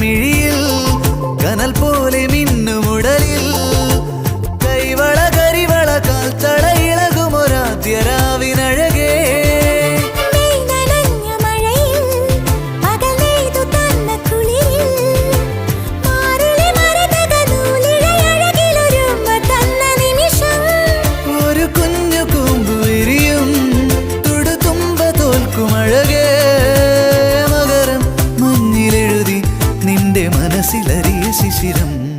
മിഴിയിൽ കനൽ പോലെ മിന്നുമുടലിൽ കൈവള കരിവള കാൽത്തള ഇളകുമൊരാദ്യരാവിനഴകേ ഒരു കുഞ്ഞു കൂമ്പു വിരിയും തുടുതുമ്പ തോൽക്കുമഴകേ சிரம்.